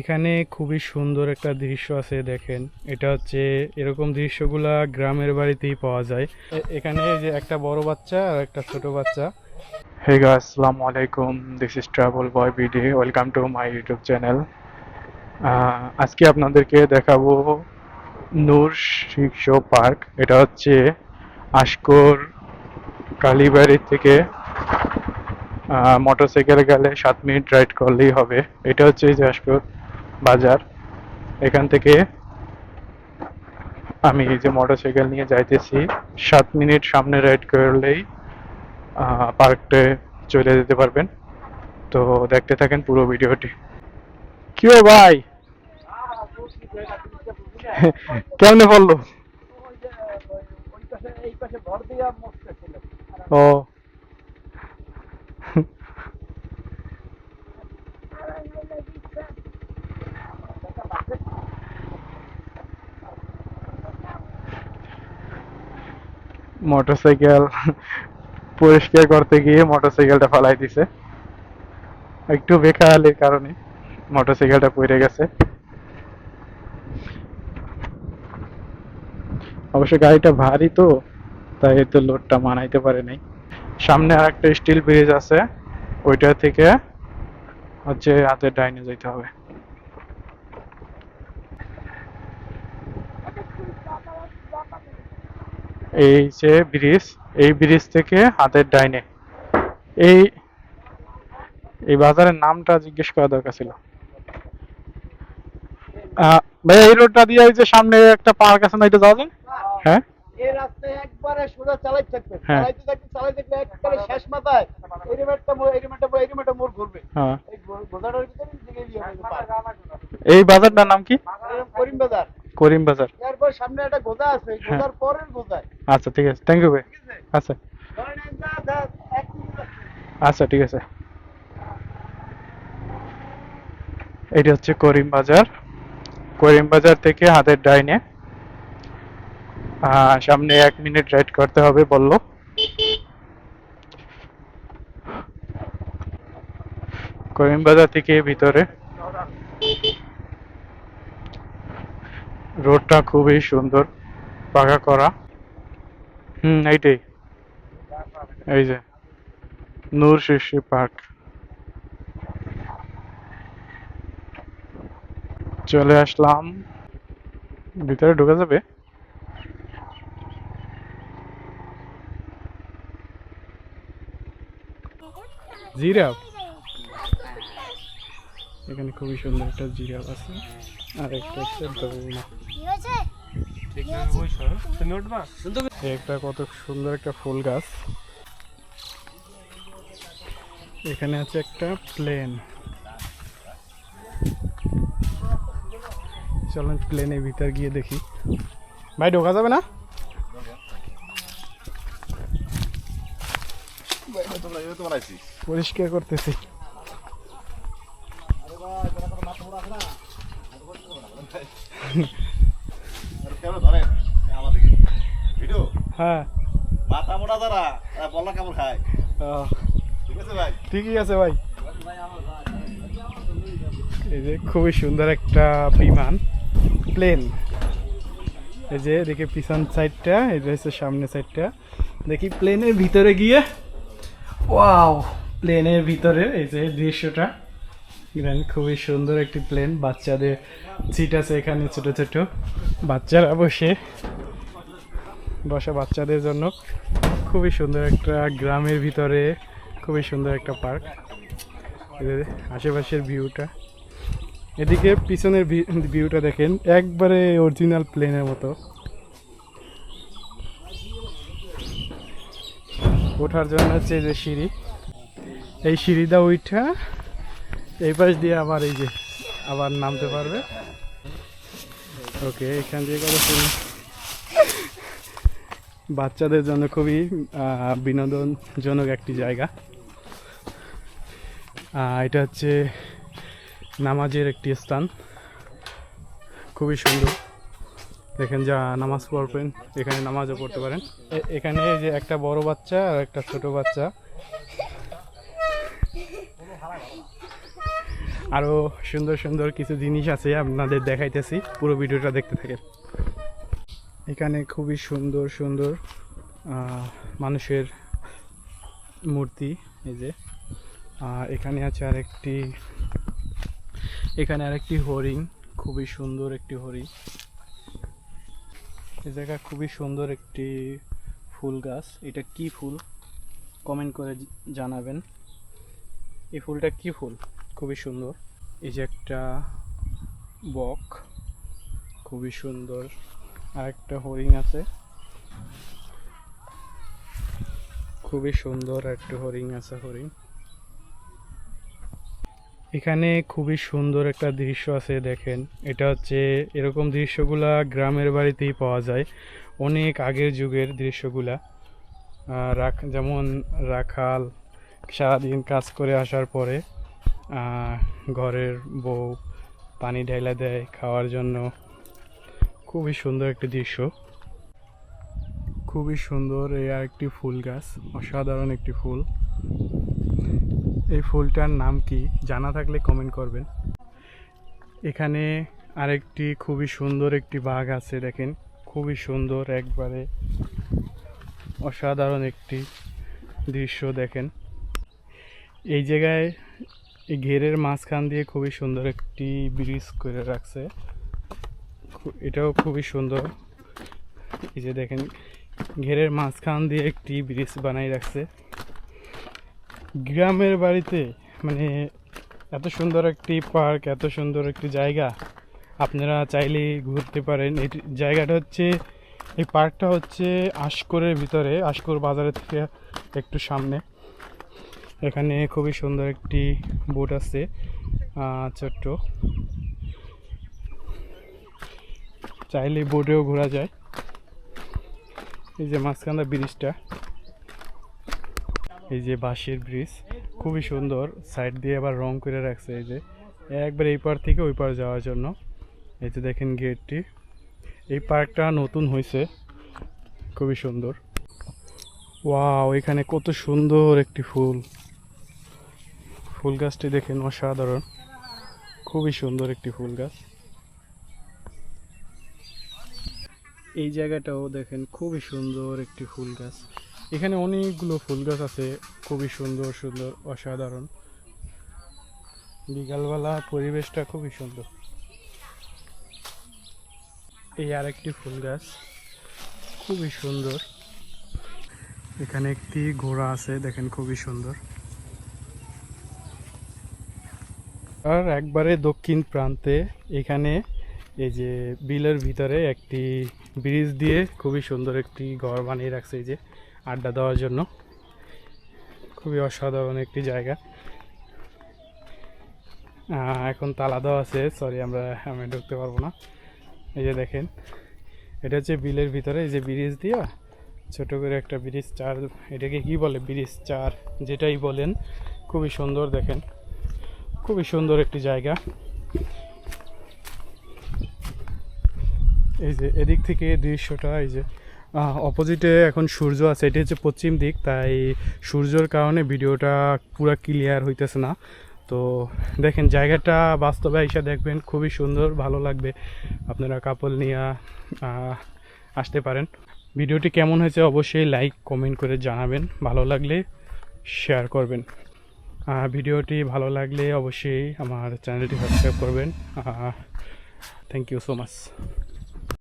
এখানে খুবই সুন্দর একটা দৃশ্য আছে, দেখেন। এটা হচ্ছে এরকম দৃশ্যগুলা গ্রামের বাড়িতেই পাওয়া যায়। এখানে যে একটা বড় বাচ্চা আর একটা ছোট বাচ্চা। হে গাইস আসসালামু আলাইকুম। This is travel boy BD welcome to my YouTube channel আজকে আপনাদেরকে দেখাবো নূর শিশু পার্ক। এটা হচ্ছে আশকোর কালীবাড়ি থেকে মোটরসাইকেলে গেলে সাত মিনিট রাইড করলেই হবে। এটা হচ্ছে যে আশকোর বাজার। এখান থেকে আমি এই যে মোটরসাইকেল নিয়ে যাইতেছি সাত মিনিট সামনে রাইড করলেই পার্কটে চলে যেতে পারবেন। তো দেখতে থাকেন পুরো ভিডিওটি। কি ভাই? কেমনে বলল? ও। মোটরসাইকেল পরিষ্কার করতে গিয়ে মোটরসাইকেলটা ফালাই দিছে। একটু বেখায়ালির কারণে মোটরসাইকেলটা পড়ে গেছে। অবশ্য গাড়িটা ভারী তো, তাই তো লোডটা মানাইতে পারে নাই। সামনে আর একটা স্টিল ব্রিজ আছে, ওইটা থেকে হচ্ছে হাতের ডাইনে যেতে হবে। এই যে ব্রিজ এই ব্রিজ থেকে হাতের ডাইনে। এই এই বাজারের নামটা জিজ্ঞেস করা দরকার ছিল। ভাইয়া এই রোডটা দিয়ে যে সামনে একটা পার্ক আছে না এটা যাওয়া যায়? হ্যাঁ? এই রাস্তায় একবারে সোজা চালাইতে থাকবে। হ্যাঁ। চালাইতে থাকবে চালাইতে থাকবে একবারে শেষ মাথায় এরম একটা মোড় একটা মোড় একটা মোড় ঘুরবে। হ্যাঁ। এই ভিতরে। এই বাজারটার নাম কি? করিম বাজার। করিম বাজার এরপর সামনে একটা গোদা আছে হ্যাঁ। গোদার পরের গোদায়। আচ্ছা ঠিক আছে। থ্যাংক ইউ ভাই। আচ্ছা। আচ্ছা ঠিক আছে। এটা হচ্ছে করিম বাজার করিম বাজার থেকে হাতের ডাইনে। সামনে এক মিনিট রাইড করতে হবে বলল। করিম বাজার থেকে ভিতরে। রোডটা খুবই সুন্দর পাকা করা। হুম এইটাই। এই যে নূর শিশু পার্ক। চলে আসলাম। ভিতরে ঢুকে যাবে? জিরাফ? এখানে খুবই সুন্দর একটা জিরাফ আছে। আর একটা হচ্ছে দৌড়া একটা কত সুন্দর একটা ফুল গাছ। এখানে আছে একটা প্লেন। চলেন প্লেনের ভিতর গিয়ে দেখি। ভাই ঢোকা যাবে না? পরিষ্কার করতেছি। আছে ভাই ভাই এই যে খুবই সুন্দর একটা বিমান প্লেন এই যে দেখি পিছন সাইডটা এই যে হচ্ছে সামনে সাইডটা দেখি প্লেনের ভিতরে গিয়ে ওয়াও প্লেনের ভিতরে এই যে দৃশ্যটা। দেখেন খুবই সুন্দর একটি প্লেন। বাচ্চাদের সিট আছে এখানে ছোট ছোট। বাচ্চারা বসে। বসা বাচ্চাদের জন্য। খুবই সুন্দর একটা গ্রামের ভিতরে, খুবই সুন্দর একটা পার্ক। আশেপাশের ভিউটা। এদিকে পিছনের ভিউটা দেখেন, একবারে অরিজিনাল প্লেনের মতো। ওঠার জন্য হচ্ছে যে সিঁড়ি। এই সিঁড়িটা উঠা এই পাশ দিয়ে আবার এই যে আবার নামতে পারবে। ওকে এখান দিয়ে কত সুন্দর বাচ্চাদের জন্য খুবই বিনোদনজনক একটি জায়গা। এটা হচ্ছে নামাজের একটি স্থান। খুবই সুন্দর। দেখেন যা নামাজ পড়বেন, এখানে নামাজও পড়তে পারেন। এখানে যে একটা বড় বাচ্চা আর একটা ছোট বাচ্চা। আরও সুন্দর সুন্দর কিছু জিনিস আছে, আপনাদের দেখাইতেছি। পুরো ভিডিওটা দেখতে থাকেন। এখানে খুবই সুন্দর সুন্দর মানুষের মূর্তি, এই যে। আর এখানে আছে আরেকটি, এখানে আরেকটি হরিণ, খুবই সুন্দর একটি হরিণ। এই জায়গা খুবই সুন্দর একটি ফুল গাছ। এটা কি ফুল? কমেন্ট করে জানাবেন। এই ফুলটা কি ফুল? খুবই সুন্দর। এই যে একটা বক, খুবই সুন্দর। আর একটা হরিণ আছে। খুবই সুন্দর একটা হরিণ আছে, হরিণ। এখানে খুবই সুন্দর একটা দৃশ্য আছে, দেখেন। এটা হচ্ছে, এরকম দৃশ্যগুলা গ্রামের বাড়িতেই পাওয়া যায়। অনেক আগের যুগের দৃশ্যগুলা। রাখ, যেমন রাখাল সারাদিন কাজ করে আসার পরে ঘরের বউ পানি ঢাইলা দেয় খাওয়ার জন্য। খুবই সুন্দর একটি দৃশ্য। খুবই সুন্দর এই আরেকটি ফুল গাছ, অসাধারণ একটি ফুল। এই ফুলটার নাম কি জানা থাকলে কমেন্ট করবেন। এখানে আরেকটি খুবই সুন্দর একটি বাঘ আছে, দেখেন। খুবই সুন্দর, একবারে অসাধারণ একটি দৃশ্য, দেখেন। এই জায়গায় এই ঘেরের মাঝখান দিয়ে খুবই সুন্দর একটি ব্রিজ করে রাখছে। এটাও খুবই সুন্দর। এই যে দেখেন, ঘেরের মাঝখান দিয়ে একটি ব্রিজ বানাই রাখছে। গ্রামের বাড়িতে মানে এত সুন্দর একটি পার্ক, এত সুন্দর একটি জায়গা, আপনারা চাইলে ঘুরতে পারেন। এই জায়গাটা হচ্ছে, এই পার্কটা হচ্ছে আশকরের ভিতরে, আশকর বাজারের থেকে একটু সামনে। এখানে খুবই সুন্দর একটি বোট আছে ছোট্ট। চাইলে বোটেও ঘোরা যায়। এই যে মাঝখানটা ব্রিজটা, এই যে বাঁশের ব্রিজ, খুবই সুন্দর। সাইড দিয়ে আবার রং করে রাখছে এই যে। একবার এই পার থেকে ওই পার যাওয়ার জন্য। এই যে দেখেন গেটটি। এই পার্কটা নতুন হয়েছে। খুবই সুন্দর। ওয়াও, এখানে কত সুন্দর একটি ফুল। ফুল গাছটি দেখেন অসাধারণ। খুবই সুন্দর একটি ফুল গাছ। এই জায়গাটাও দেখেন খুবই সুন্দর একটি ফুল গাছ। এখানে অনেকগুলো ফুল গাছ আছে, খুবই সুন্দর সুন্দর, অসাধারণ। বিকালবেলা পরিবেশটা খুবই সুন্দর। এই আরেকটি ফুল গাছ, খুবই সুন্দর। এখানে একটি ঘোড়া আছে, দেখেন খুবই সুন্দর। আর একবারে দক্ষিণ প্রান্তে এখানে এই যে বিলের ভিতরে একটি ব্রিজ দিয়ে খুবই সুন্দর একটি ঘর বানিয়ে রাখছে এই যে আড্ডা দেওয়ার জন্য। খুবই অসাধারণ একটি জায়গা। এখন তালা দেওয়া আছে সরি আমরা আমি ঢুকতে পারব না। এই যে দেখেন, এটা হচ্ছে বিলের ভিতরে এই যে ব্রিজ দিয়া ছোট করে একটা ব্রিজ চার, এটাকে কি বলে? ব্রিজ চার, যেটাই বলেন, খুবই সুন্দর দেখেন। খুবই সুন্দর একটি জায়গা। এই যে এদিক থেকে দৃশ্যটা, এই যে অপোজিটে এখন সূর্য আছে, এটি হচ্ছে পশ্চিম দিক, তাই সূর্যর কারণে ভিডিওটা পুরো ক্লিয়ার হইতেছে না। তো দেখেন, জায়গাটা বাস্তবে এসে দেখবেন, খুবই সুন্দর, ভালো লাগবে। আপনারা কাপল নিয়ে আসতে পারেন। ভিডিওটি কেমন হয়েছে অবশ্যই লাইক কমেন্ট করে জানাবেন। ভালো লাগলে শেয়ার করবেন। ভিডিওটি ভালো লাগলে অবশ্যই আমার চ্যানেলটি সাবস্ক্রাইব করবেন। Thank you so much